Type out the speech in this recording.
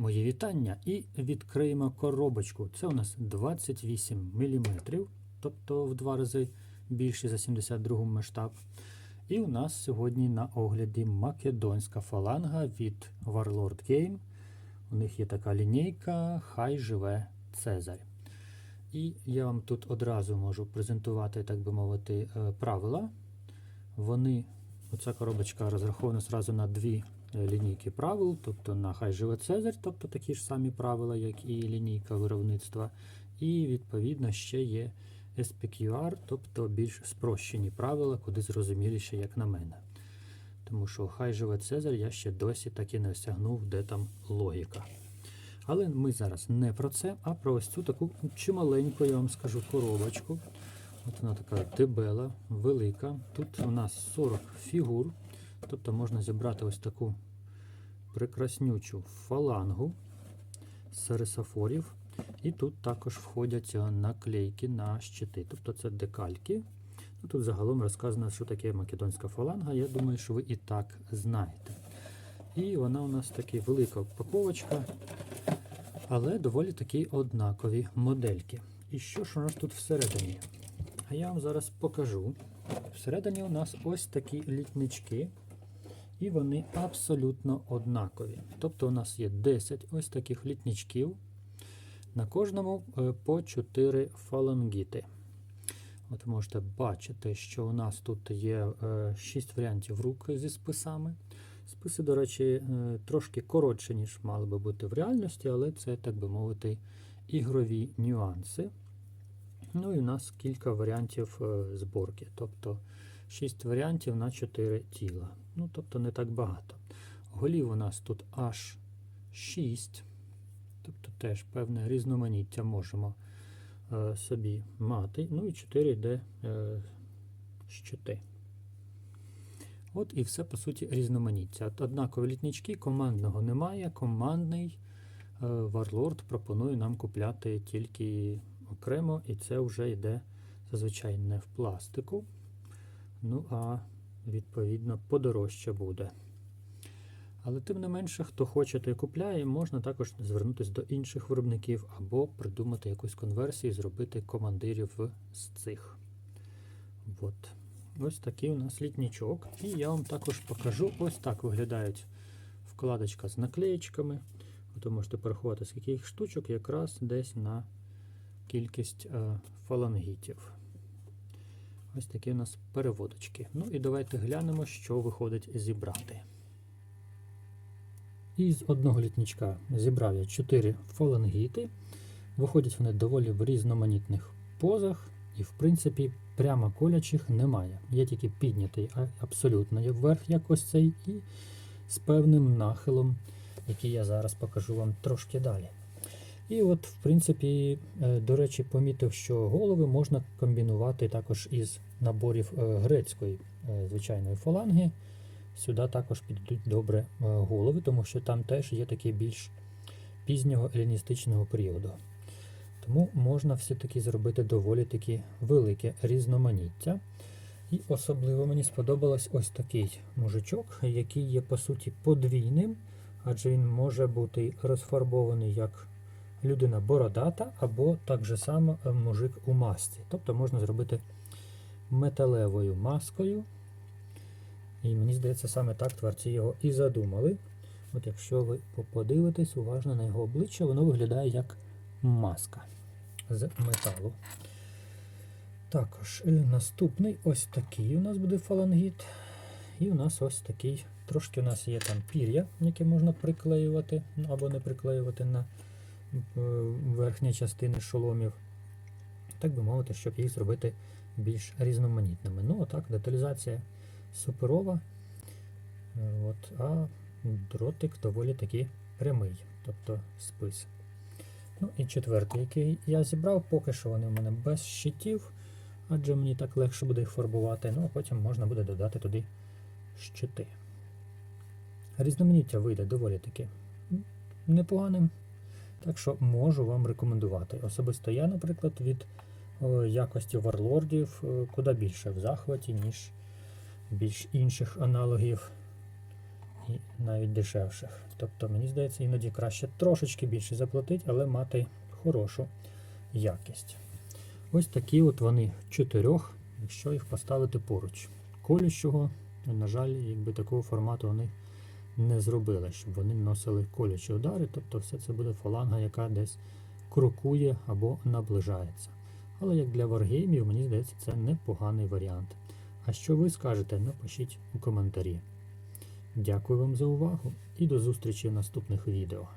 Мої вітання і відкриємо коробочку. Це у нас 28 мм, тобто в два рази більший за 72 масштаб. І у нас сьогодні на огляді македонська фаланга від Warlord Game. У них є така лінійка Хай живе Цезарь. І я вам тут одразу можу презентувати, так би мовити, е, правила. Вони, оця коробочка розрахована зразу на дві лінійки правил, тобто на Хай живе Цезарь, тобто такі ж самі правила, як і лінійка виробництва. І відповідно ще є SPQR, тобто більш спрощені правила, куди зрозуміліше, як на мене. Тому що Хай живе Цезарь, я ще досі так і не осягнув, де там логіка. Але ми зараз не про це, а про ось цю таку чималеньку, я вам скажу, коробочку. От вона така дебела, велика. Тут у нас 40 фігур. Тобто можна зібрати ось таку прекраснючу фалангу з. І тут також входять е, наклейки на щити. Тобто це декальки. Ну, Тут загалом розказано, що таке македонська фаланга. Я думаю, що ви і так знаєте. І вона у нас така велика упаковочка, але доволі такі однакові модельки. І що ж у нас тут всередині? А я вам зараз покажу. Всередині у нас ось такі літнички, і вони абсолютно однакові. Тобто у нас є 10 ось таких літничків. На кожному е, по 4 фалангіти. От ви можете бачити, що у нас тут є 6 варіантів рук зі списами. Списи, до речі, е, трошки коротші, ніж мали би бути в реальності, але це, так би мовити, ігрові нюанси. Ну і у нас кілька варіантів е, зборки. Тобто 6 варіантів на 4 тіла. Ну, тобто не так багато. Голів у нас тут аж 6. Тобто теж певне різноманіття можемо е, собі мати. Ну і 4 йде е, щити. От і все, по суті, різноманіття. Однакові літнички, командного немає. Командний е, Warlord пропонує нам купляти тільки окремо, і це вже йде зазвичай не в пластику. Ну, а відповідно подорожче буде. Але тим не менше, хто хоче, той купляє, можна також звернутися до інших виробників або придумати якусь конверсію і зробити командирів з цих. От. Ось такий у нас літнічок. І я вам також покажу, ось так виглядають вкладочка з наклеєчками. Ви можете порахувати, скільки їх штучок, якраз десь на кількість е, фалангітів. Ось такі у нас переводочки. Ну і давайте глянемо, що виходить зібрати. І з одного літничка зібрав я 4 фалангіти. Виходять вони доволі в різноманітних позах, і, в принципі, прямо колячих немає. Є тільки піднятий абсолютно вверх, як цей, і з певним нахилом, який я зараз покажу вам трошки далі. І от, в принципі, е, до речі, помітив, що голови можна комбінувати також із наборів е, грецької е, звичайної фаланги. Сюди також підійдуть добре голови, тому що там теж є такі більш пізнього еліністичного періоду. Тому можна все-таки зробити доволі таки велике різноманіття. І особливо мені сподобалось ось такий мужичок, який є по суті подвійним, адже він може бути розфарбований як людина бородата, або так же само мужик у масці. Тобто можна зробити металевою маскою. І мені здається, саме так творці його і задумали. От якщо ви подивитесь уважно на його обличчя, воно виглядає як маска з металу. Також наступний ось такий у нас буде фалангіт. І у нас ось такий. Трошки у нас є там пір'я, яке можна приклеювати або не приклеювати на верхні частини шоломів. Так би мовити, щоб їх зробити більш різноманітними. Ну, отак, деталізація суперова. От, А дротик доволі таки прямий, тобто спис. Ну і четвертий, який я зібрав, поки що вони в мене без щитів, адже мені так легше буде їх фарбувати, ну а потім можна буде додати туди щити. Різноманіття вийде доволі таки непоганим. Так що можу вам рекомендувати. Особисто я, наприклад, від о, якості варлордів куди більше в захваті, ніж більш інших аналогів і навіть дешевших. Тобто, мені здається, іноді краще трошечки більше заплатити, але мати хорошу якість. Ось такі от вони чотирьох, якщо їх поставити поруч. Колючого, на жаль, якби такого формату вони не зробила, щоб вони носили колючі удари, тобто все це буде фаланга, яка десь крокує або наближається. Але як для варгеймів, мені здається, це непоганий варіант. А що ви скажете, напишіть у коментарі. Дякую вам за увагу і до зустрічі в наступних відео.